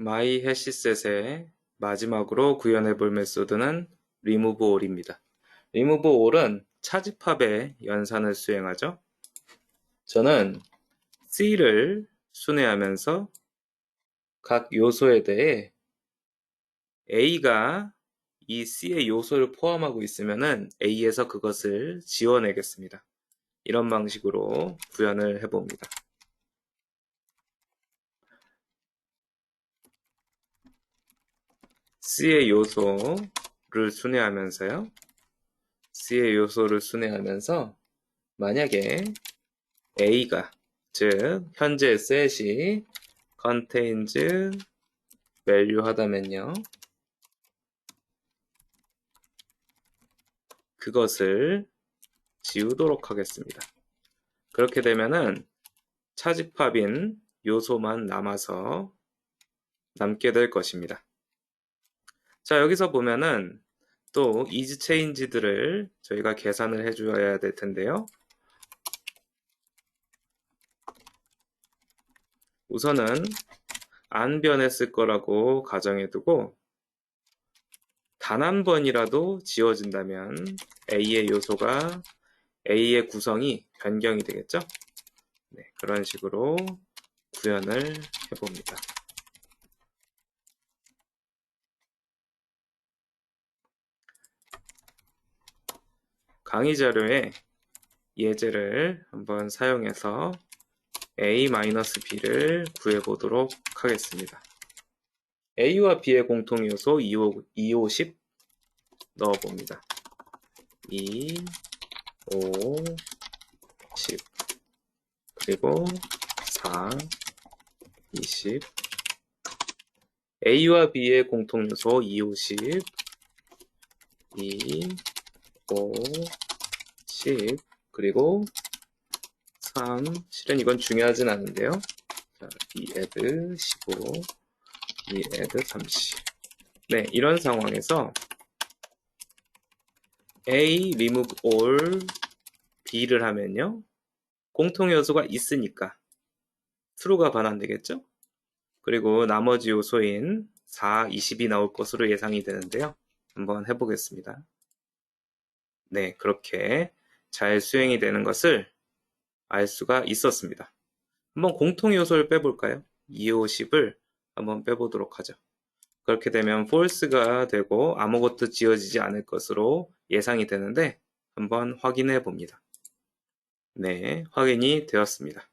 마이 해시셋의 마지막으로 구현해 볼 메소드는 remove all입니다. remove all은 차집합의 연산을 수행하죠. 저는 C를 순회하면서 각 요소에 대해 A가 이 C의 요소를 포함하고 있으면 A에서 그것을 지워내겠습니다. 이런 방식으로 구현을 해봅니다. C의 요소를 순회하면서요. C의 요소를 순회하면서 만약에 A가 즉 현재 셋이 contains value 하다면요. 그것을 지우도록 하겠습니다. 그렇게 되면은 차집합인 요소만 남아서 남게 될 것입니다. 자, 여기서 보면은 또 이즈 체인지들을 저희가 계산을 해줘야 될 텐데요. 우선은 안 변했을 거라고 가정해 두고 단 한 번이라도 지워진다면 A의 요소가 A의 구성이 변경이 되겠죠? 네, 그런 식으로 구현을 해봅니다. 강의 자료에 예제를 한번 사용해서 a-b를 구해보도록 하겠습니다. a와 b의 공통 요소 2, 5, 2, 5, 10 넣어봅니다. 2, 5, 10 그리고 4, 20 a와 b의 공통 요소 2, 5, 10 2, 5, 10 그리고 3 실은 이건 중요하진 않은데요. 자, 2 add 15 2 add 30 네, 이런 상황에서 A remove all B를 하면요. 공통 요소가 있으니까 true가 반환되겠죠? 그리고 나머지 요소인 4, 20이 나올 것으로 예상이 되는데요. 한번 해보겠습니다. 네, 그렇게 잘 수행이 되는 것을 알 수가 있었습니다. 한번 공통 요소를 빼볼까요? 2, 5, 10을 한번 빼보도록 하죠. 그렇게 되면 false가 되고 아무것도 지어지지 않을 것으로 예상이 되는데 한번 확인해 봅니다. 네, 확인이 되었습니다.